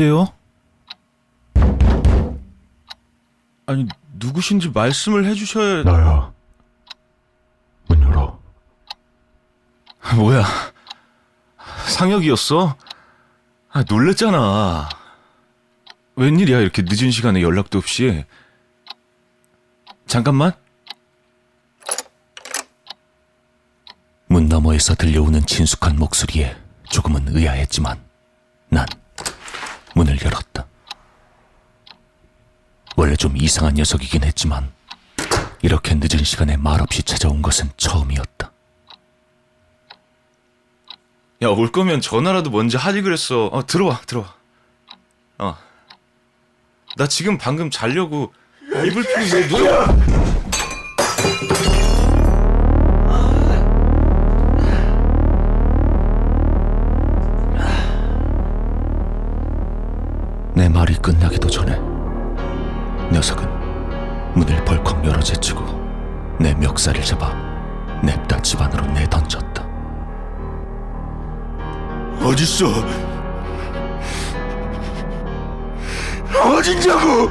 누구세요? 아니, 누구신지 말씀을 해주셔야... 나야. 문 열어. 뭐야, 상혁이었어? 아, 놀랬잖아. 웬일이야, 이렇게 늦은 시간에 연락도 없이. 잠깐만. 문 너머에서 들려오는 친숙한 목소리에 조금은 의아했지만 난 문을 열었다. 원래 좀 이상한 녀석이긴 했지만 이렇게 늦은 시간에 말없이 찾아온 것은 처음이었다. 야, 올 거면 전화라도 먼저 하지 그랬어. 어, 들어와, 들어와. 어. 나 지금 방금 자려고 이불 피고 있는데 누가... 내 말이 끝나기도 전에 녀석은 문을 벌컥 열어 제치고 내 멱살을 잡아 냅다 집 안으로 내던졌다. 어딨어? 어딨냐고?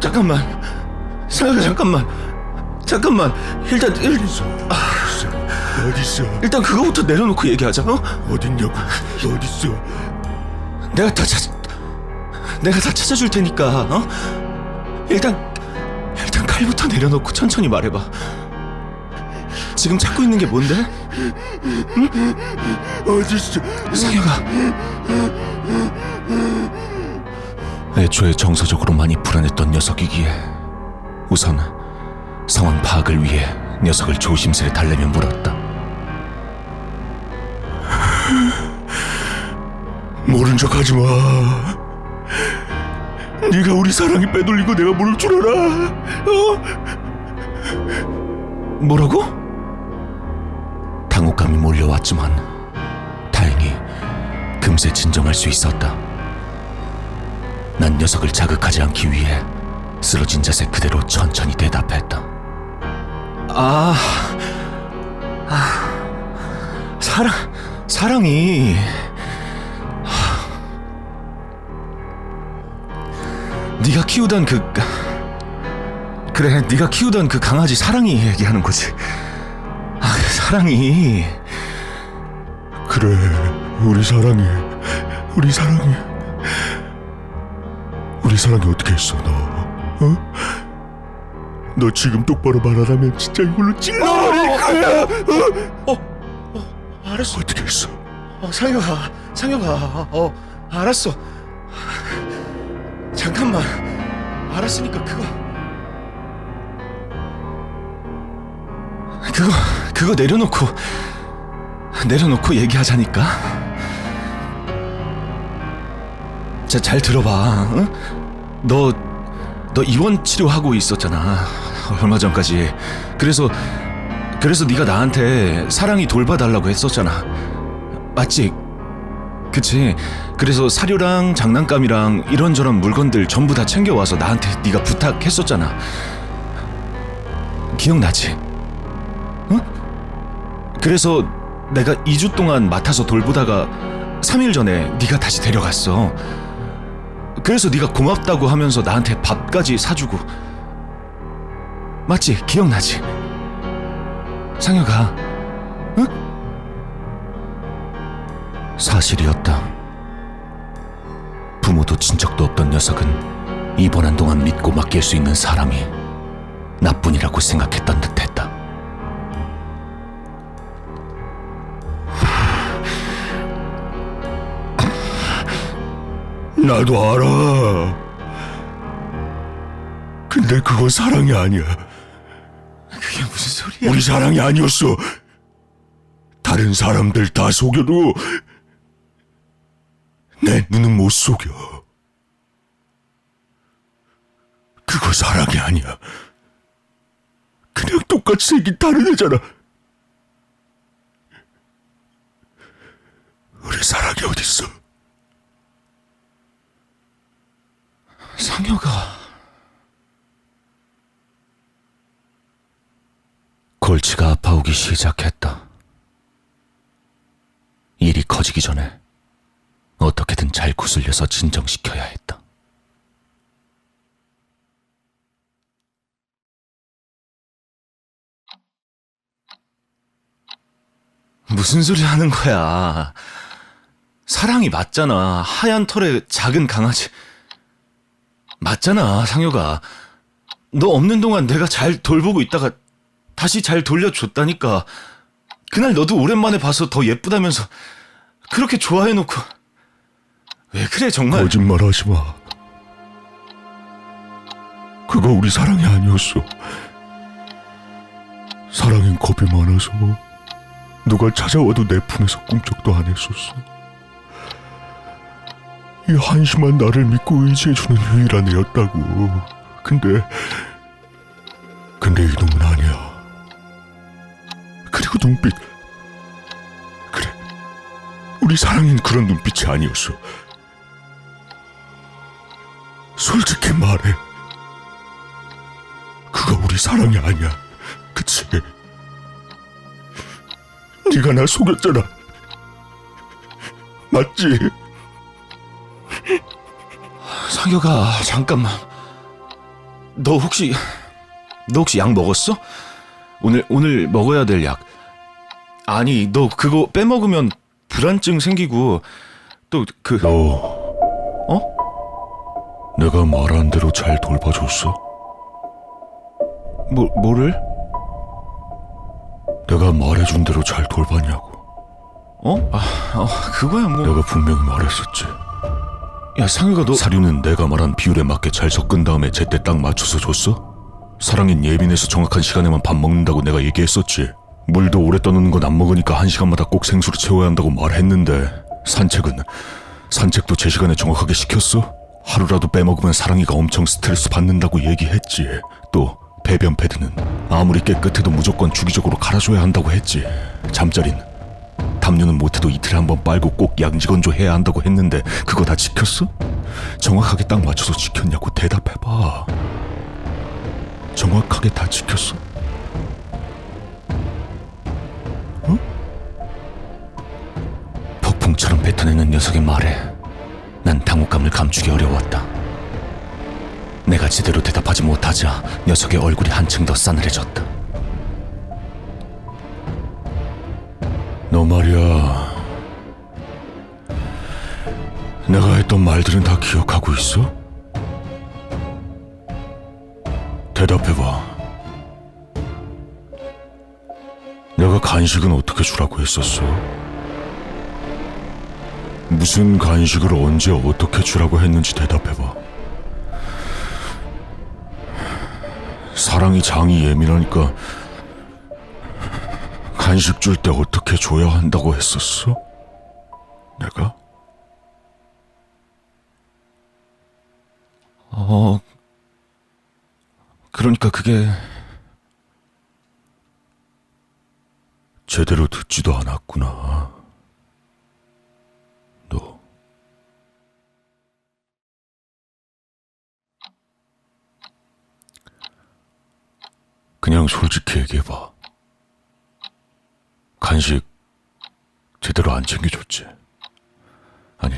잠깐만, 상혁아 잠깐만, 잠깐만. 일단 일, 어딨어? 일단 그거부터 내려놓고 얘기하자. 어? 어딨냐고? 어딨어? 내가 다 찾, 내가 다 찾아줄 테니까. 어? 일단 일단 칼부터 내려놓고 천천히 말해봐. 지금 찾고 있는 게 뭔데? 어딨어? 상혁아. 애초에 정서적으로 많이 불안했던 녀석이기에 우선 상황 파악을 위해 녀석을 조심스레 달래며 물었다. 모른 척 하지 마. 네가 우리 사랑이 빼돌리고 내가 모를 줄 알아? 어? 뭐라고? 당혹감이 몰려왔지만 다행히 금세 진정할 수 있었다. 난 녀석을 자극하지 않기 위해 쓰러진 자세 그대로 천천히 대답했다. 아, 아 사랑, 사랑이 네가 키우던 그 그래, 네가 키우던 그 강아지 사랑이 얘기하는 거지. 아, 사랑이 그래, 우리 사랑이, 우리 사랑이, 우리 사랑이 어떻게 했어 너? 어? 너 지금 똑바로 말 안 하면 진짜 이걸로 찔러버릴 거야. 어? 어, 알았어. 어떻게 했어? 어, 상혁아, 상혁아, 어, 알았어. 잠깐만, 알았으니까 그거, 그거, 그거 내려놓고, 내려놓고 얘기하자니까. 자, 잘 들어봐. 응? 너, 너 입원 치료하고 있었잖아. 얼마 전까지. 그래서, 그래서 네가 나한테 사랑이 돌봐달라고 했었잖아. 맞지? 그치? 그래서 사료랑 장난감이랑 이런저런 물건들 전부 다 챙겨와서 나한테 네가 부탁했었잖아. 기억나지? 응? 그래서 내가 2주 동안 맡아서 돌보다가 3일 전에 네가 다시 데려갔어. 그래서 네가 고맙다고 하면서 나한테 밥까지 사주고 맞지? 기억나지? 상혁아, 응? 사실이었다. 부모도 친척도 없던 녀석은 입원한 동안 믿고 맡길 수 있는 사람이 나뿐이라고 생각했던 듯했다. 나도 알아. 근데 그건 사랑이 아니야. 그게 무슨 소리야? 우리 사랑이 아니었어. 다른 사람들 다 속여도 내 눈은 못 속여. 그거 사랑이 아니야. 그냥 똑같이 생긴 다른 애잖아. 우리 사랑이 어딨어? 상혁아. 골치가 아파오기 시작했다. 일이 커지기 전에 어떻게든 잘 구슬려서 진정시켜야 했다. 무슨 소리 하는 거야? 사랑이 맞잖아. 하얀 털의 작은 강아지. 맞잖아, 상효가. 너 없는 동안 내가 잘 돌보고 있다가 다시 잘 돌려줬다니까. 그날 너도 오랜만에 봐서 더 예쁘다면서 그렇게 좋아해놓고. 왜 그래, 정말? 거짓말 하지 마. 그거 우리 사랑이 아니었어. 사랑엔 겁이 많아서 누가 찾아와도 내 품에서 꿈쩍도 안 했었어. 이 한심한 나를 믿고 의지해주는 유일한 애였다고. 근데, 근데 이놈은 아니야. 그리고 눈빛. 그래. 우리 사랑엔 그런 눈빛이 아니었어. 솔직히 말해. 그거 우리 사랑이 아니야. 그치? 네가 나 속였잖아. 맞지? 상효가, 잠깐만. 너 혹시, 너 혹시 약 먹었어? 오늘, 오늘 먹어야 될 약. 아니, 너 그거 빼먹으면 불안증 생기고, 또 그, 너, 어? 내가 말한 대로 잘 돌봐줬어? 뭐, 뭐를? 내가 말해준 대로 잘 돌봤냐고. 어? 아, 어, 그거야 뭐. 내가 분명히 말했었지. 야, 상효가 너. 사료는 내가 말한 비율에 맞게 잘 섞은 다음에 제때 딱 맞춰서 줬어? 사랑인 예민해서 정확한 시간에만 밥 먹는다고 내가 얘기했었지. 물도 오래 떠놓는 건 안 먹으니까 한 시간마다 꼭 생수로 채워야 한다고 말했는데 산책은 산책도 제 시간에 정확하게 시켰어? 하루라도 빼먹으면 사랑이가 엄청 스트레스 받는다고 얘기했지. 또 배변 패드는 아무리 깨끗해도 무조건 주기적으로 갈아줘야 한다고 했지. 잠자린 담요는 못해도 이틀에 한 번 빨고 꼭 양지 건조 해야 한다고 했는데 그거 다 지켰어? 정확하게 딱 맞춰서 지켰냐고 대답해봐. 정확하게 다 지켰어? 폭풍처럼 뱉어내는 녀석의 말에 난 당혹감을 감추기 어려웠다. 내가 제대로 대답하지 못하자 녀석의 얼굴이 한층 더 싸늘해졌다. 너 말이야. 내가 했던 말들은 다 기억하고 있어? 대답해봐. 내가 간식은 어떻게 주라고 했었어? 무슨 간식을 언제 어떻게 주라고 했는지 대답해봐. 사랑이 장이 예민하니까 간식 줄 때 어떻게 줘야 한다고 했었어? 내가? 어, 그러니까 그게 제대로 듣지도 않았구나. 너. 그냥 솔직히 얘기해봐. 간식 제대로 안 챙겨줬지? 아니,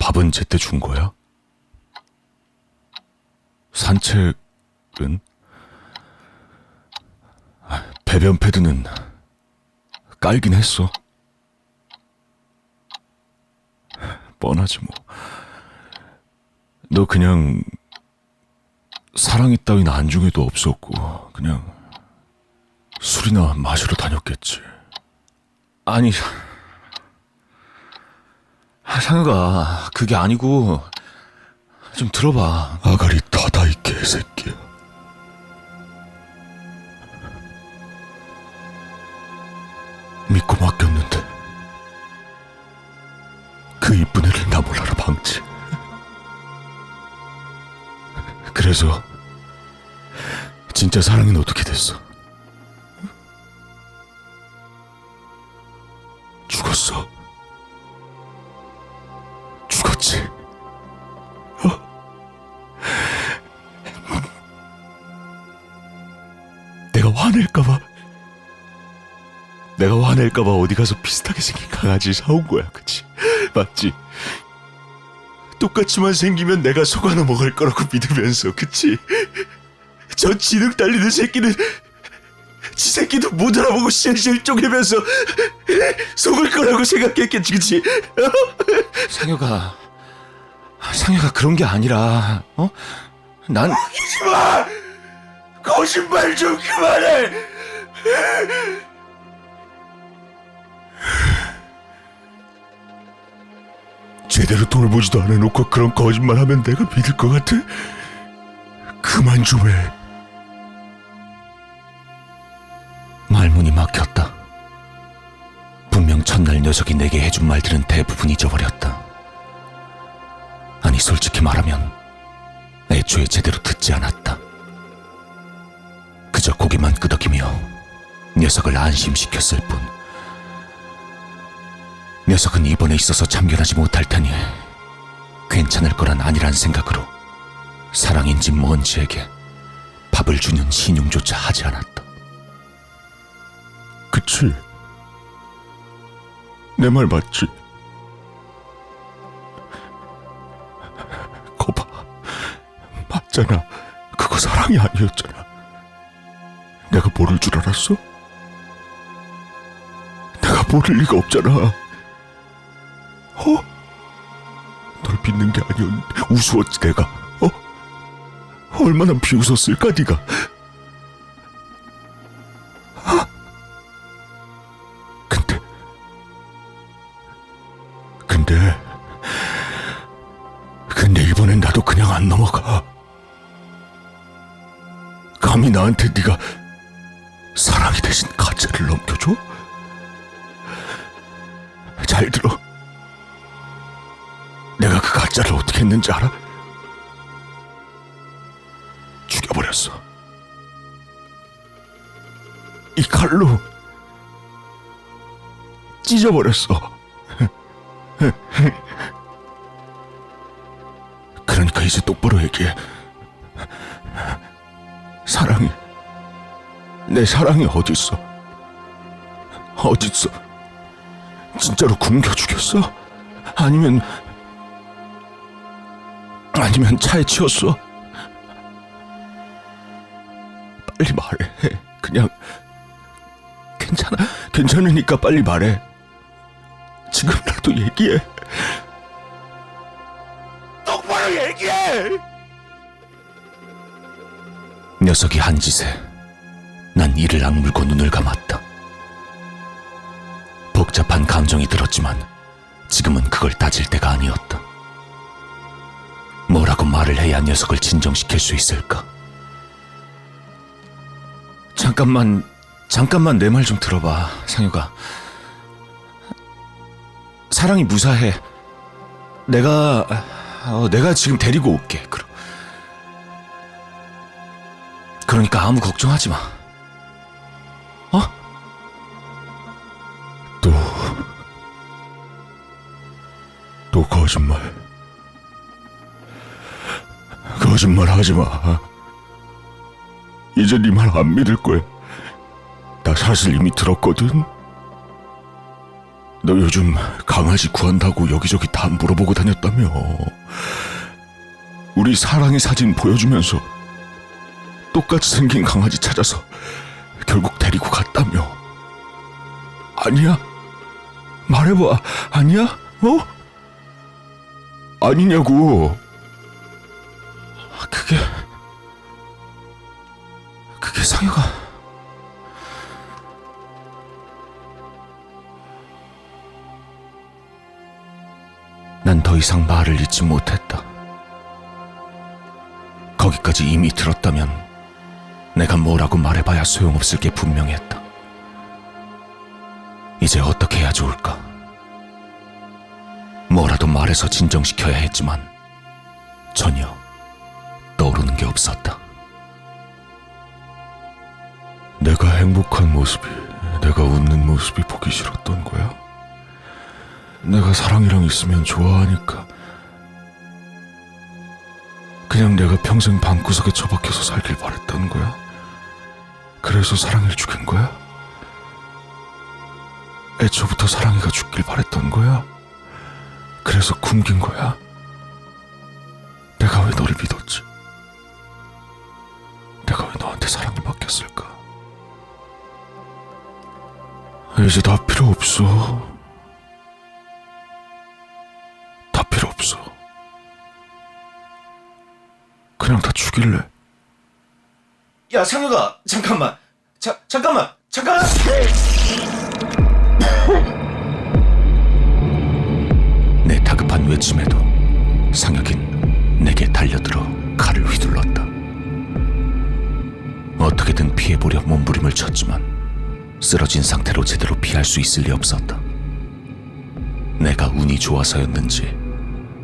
밥은 제때 준 거야? 산책은? 아, 배변 패드는 깔긴 했어. 뻔하지 뭐. 너 그냥 사랑이 따윈 안중에도 없었고 그냥 술이나 마시러 다녔겠지. 아니 아, 상효가 그게 아니고 좀 들어봐. 아가리 타다 이 개새끼야. 믿고 맡겼는 그래서 진짜 사랑은 어떻게 됐어? 죽었어. 죽었지. 내가 화낼까봐 내가 화낼까봐 어디 가서 비슷하게 생긴 강아지 사온 거야 그치 맞지? 똑같이만 생기면 내가 속아나 먹을 거라고 믿으면서 그치? 저 지능 딸리는 새끼는 지 새끼도 못 알아보고 실실 쪼개면서 속을 거라고 생각했겠지 그치? 상혁아 상혁아 그런 게 아니라 어? 난 하지마! 거짓말 좀 그만해! 제대로 돌보지도 않아놓고 그런 거짓말하면 내가 믿을 것 같아? 그만 좀 해. 말문이 막혔다. 분명 첫날 녀석이 내게 해준 말들은 대부분 잊어버렸다. 아니 솔직히 말하면 애초에 제대로 듣지 않았다. 그저 고개만 끄덕이며 녀석을 안심시켰을 뿐. 녀석은 이번에 있어서 참견하지 못할 테니 괜찮을 거란 아니란 생각으로 사랑인지 뭔지에게 밥을 주는 신용조차 하지 않았다. 그치? 내 말 맞지? 거봐, 맞잖아. 그거 사랑이 아니었잖아. 내가 모를 줄 알았어? 내가 모를 리가 없잖아. 어? 널 믿는 게 아니었는데 우스웠지 내가 어? 얼마나 비웃었을까 네가 아? 근데 근데 근데 이번엔 나도 그냥 안 넘어가 감히 나한테 네가 사랑이 대신 가짜를 넘겨줘? 잘 들어 가짜를 어떻게 했는지 알아? 죽여버렸어. 이 칼로 찢어버렸어. 그러니까 이제 똑바로 얘기해. 사랑이 내 사랑이 어딨어? 어딨어? 진짜로 굶겨 죽였어? 아니면 아니면 차에 치웠어? 빨리 말해. 그냥 괜찮아. 괜찮으니까 빨리 말해. 지금이라도 얘기해. 똑바로 얘기해. 녀석이 한 짓에 난 이를 악물고 눈을 감았다. 복잡한 감정이 들었지만 지금은 그걸 따질 때가 아니었다. 뭐라고 말을 해야 녀석을 진정시킬 수 있을까? 잠깐만, 잠깐만 내 말 좀 들어봐, 상유가. 사랑이 무사해. 내가, 어, 내가 지금 데리고 올게. 그럼. 그러니까 아무 걱정하지 마. 어? 또, 또 거짓말. 거짓말 하지 마. 이제 네 말 안 믿을 거야. 나 사실 이미 들었거든. 너 요즘 강아지 구한다고 여기저기 다 물어보고 다녔다며. 우리 사랑의 사진 보여주면서 똑같이 생긴 강아지 찾아서 결국 데리고 갔다며. 아니야? 말해봐. 아니야? 어? 아니냐고. 그게, 그게 상유가. 난더 이상 말을 잇지 못했다. 거기까지 이미 들었다면 내가 뭐라고 말해봐야 소용없을 게 분명했다. 이제 어떻게 해야 좋을까? 뭐라도 말해서 진정시켜야 했지만 전혀 떠오르는 게 없었다. 내가 행복한 모습이, 내가 웃는 모습이 보기 싫었던 거야? 내가 사랑이랑 있으면 좋아하니까. 그냥 내가 평생 방구석에 처박혀서 살길 바랬던 거야? 그래서 사랑이를 죽인 거야? 애초부터 사랑이가 죽길 바랬던 거야? 그래서 굶긴 거야. 내가 왜 너를 믿었지? 이제 다 필요 없어. 다 필요 없어. 그냥 다 죽일래. 야, 상혁아, 잠깐만. 자, 잠깐만, 잠깐. 내 다급한 외침에도 상혁인 내게 달려들어 칼을 휘둘렀다. 어떻게든 피해보려 몸부림을 쳤지만 쓰러진 상태로 제대로 피할 수 있을 리 없었다. 내가 운이 좋아서였는지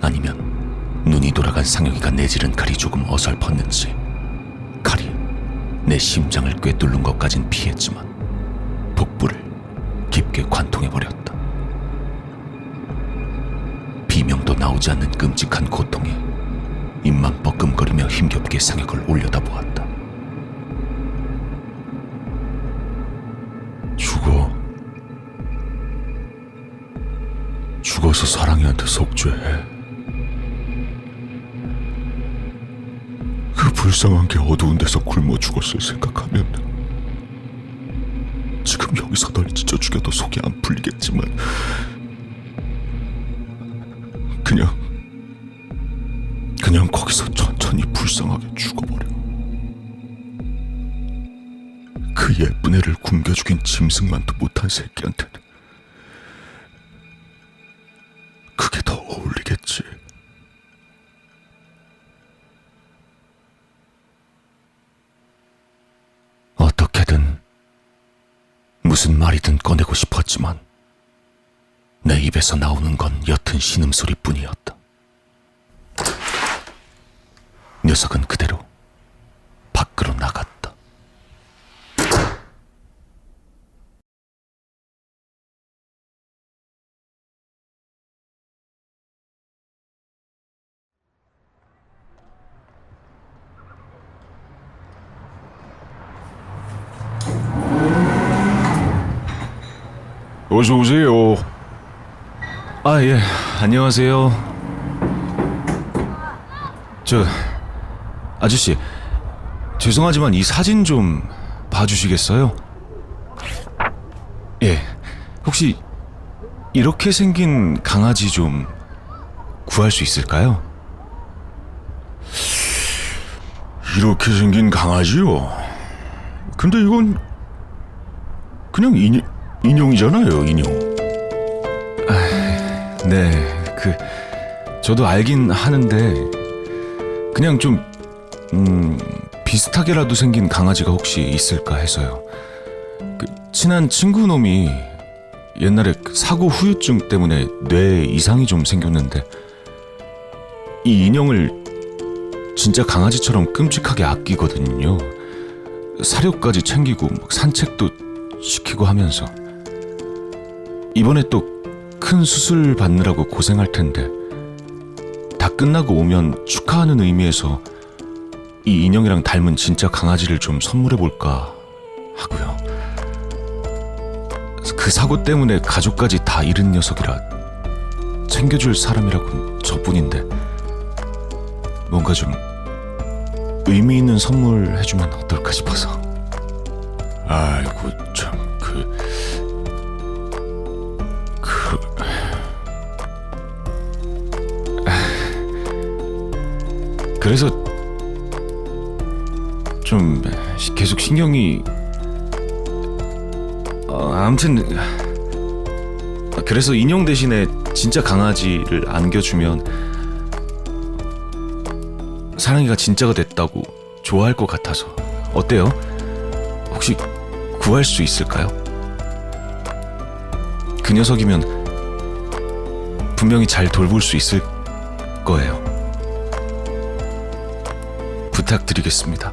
아니면 눈이 돌아간 상혁이가 내지른 칼이 조금 어설펐는지 칼이 내 심장을 꿰뚫는 것까진 피했지만 복부를 깊게 관통해버렸다. 비명도 나오지 않는 끔찍한 고통에 입만 뻐끔거리며 힘겹게 상혁을 올려다보았다. 죽어서 사랑이한테 속죄해. 그 불쌍한 게 어두운 데서 굶어 죽었을 생각하면 지금 여기서 널 찢어 죽여도 속이 안 풀리겠지만 그냥 그냥 거기서 천천히 불쌍하게 죽어버려. 그 예쁜 애를 굶겨 죽인 짐승만도 못한 새끼한테는 그게 더 어울리겠지. 어떻게든 무슨 말이든 꺼내고 싶었지만 내 입에서 나오는 건 옅은 신음소리뿐이었다. 녀석은 그대로 밖으로 나갔다. 오세요. 아, 예. 안녕하세요. 저 아저씨 죄송하지만 이 사진 좀 봐주시겠어요? 예. 혹시 이렇게 생긴 강아지 좀 구할 수 있을까요? 이렇게 생긴 강아지요? 근데 이건 그냥 인형, 인형이잖아요, 인형. 네, 그 저도 알긴 하는데 그냥 좀 음, 비슷하게라도 생긴 강아지가 혹시 있을까 해서요. 그 친한 친구 놈이 옛날에 그 사고 후유증 때문에 뇌 이상이 좀 생겼는데 이 인형을 진짜 강아지처럼 끔찍하게 아끼거든요. 사료까지 챙기고 막 산책도 시키고 하면서 이번에 또 큰 수술 받느라고 고생할 텐데 다 끝나고 오면 축하하는 의미에서 이 인형이랑 닮은 진짜 강아지를 좀 선물해 볼까 하고요. 그 사고 때문에 가족까지 다 잃은 녀석이라 챙겨줄 사람이라곤 저뿐인데 뭔가 좀 의미 있는 선물 해주면 어떨까 싶어서. 그래서 좀 계속 신경이 어, 아무튼 그래서 인형 대신에 진짜 강아지를 안겨주면 사랑이가 진짜가 됐다고 좋아할 것 같아서 어때요? 혹시 구할 수 있을까요? 그 녀석이면 분명히 잘 돌볼 수 있을 거예요. 부탁드리겠습니다.